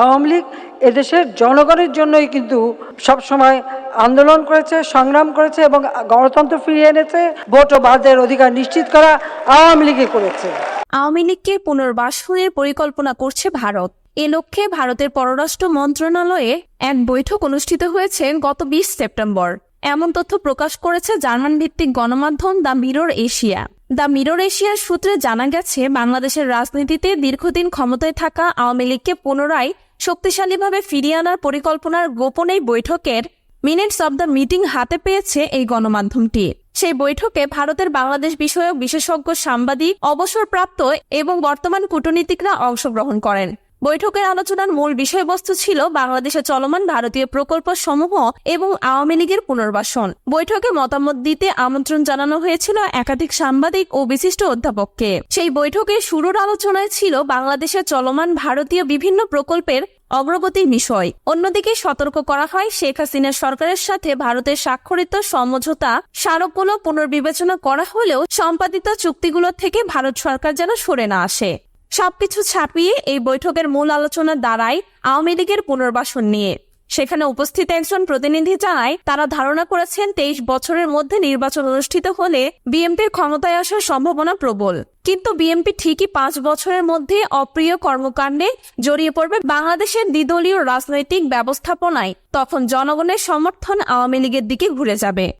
আওয়ামী লীগ এদেশের জনগণের জন্যই কিন্তু সবসময় আন্দোলন করেছে, সংগ্রাম করেছে এবং গণতন্ত্র ফিরিয়ে এনেছে, ভোট ও বাদের অধিকার নিশ্চিত করা আওয়ামী লীগে করেছে। আওয়ামী লীগকে পুনর্বাসনের পরিকল্পনা করছে ভারত। এ লক্ষ্যে ভারতের পররাষ্ট্র মন্ত্রণালয়ে এক বৈঠক অনুষ্ঠিত হয়েছে গত বিশ সেপ্টেম্বর। এমন তথ্য প্রকাশ করেছে জার্মান ভিত্তিক গণমাধ্যম the Mirror Asia. The Mirror এশিয়ার সূত্রে জানা গেছে, বাংলাদেশের রাজনীতিতে দীর্ঘদিন ক্ষমতায় থাকা আওয়ামী লীগকে পুনরায় শক্তিশালীভাবে ফিরিয়ে আনার পরিকল্পনার গোপন এই বৈঠকের মিনিটস অব দ্য মিটিং হাতে পেয়েছে এই গণমাধ্যমটি। সেই বৈঠকে ভারতের বাংলাদেশ বিষয়ক বিশেষজ্ঞ সাংবাদিক, অবসরপ্রাপ্ত এবং বর্তমান কূটনীতিকরা অংশগ্রহণ করেন। বৈঠকের আলোচনার মূল বিষয়বস্তু ছিল বাংলাদেশে চলমান ভারতীয় প্রকল্প সমূহ এবং আওয়ামী লীগের পুনর্বাসন। বৈঠকে মতামত দিতে আমন্ত্রণ জানানো হয়েছিল একাধিক সাংবাদিক ও বিশিষ্ট অধ্যাপককে। সেই বৈঠকের শুরুর আলোচনায় ছিল বাংলাদেশে চলমান ভারতীয় বিভিন্ন প্রকল্পের অগ্রগতির বিষয়। অন্যদিকে সতর্ক করা হয় শেখ হাসিনার সরকারের সাথে ভারতের স্বাক্ষরিত সমঝোতা স্মারকগুলো পুনর্বিবেচনা করা হলেও সম্পাদিত চুক্তিগুলো থেকে ভারত সরকার যেন সরে না আসে। সবকিছু ছাপিয়ে এই বৈঠকের মূল আলোচনা দাঁড়ায় আওয়ামী লীগের পুনর্বাসন নিয়ে। সেখানে উপস্থিত একজন প্রতিনিধি জানায়, তারা ধারণা করেছেন তেইশ বছরের মধ্যে নির্বাচন অনুষ্ঠিত হলে বিএনপির ক্ষমতায় আসার সম্ভাবনা প্রবল। কিন্তু বিএনপি ঠিকই পাঁচ বছরের মধ্যে অপ্রিয় কর্মকাণ্ডে জড়িয়ে পড়বে বাংলাদেশের দ্বিদলীয় রাজনৈতিক ব্যবস্থাপনায়। তখন জনগণের সমর্থন আওয়ামী লীগের দিকে ঘুরে যাবে।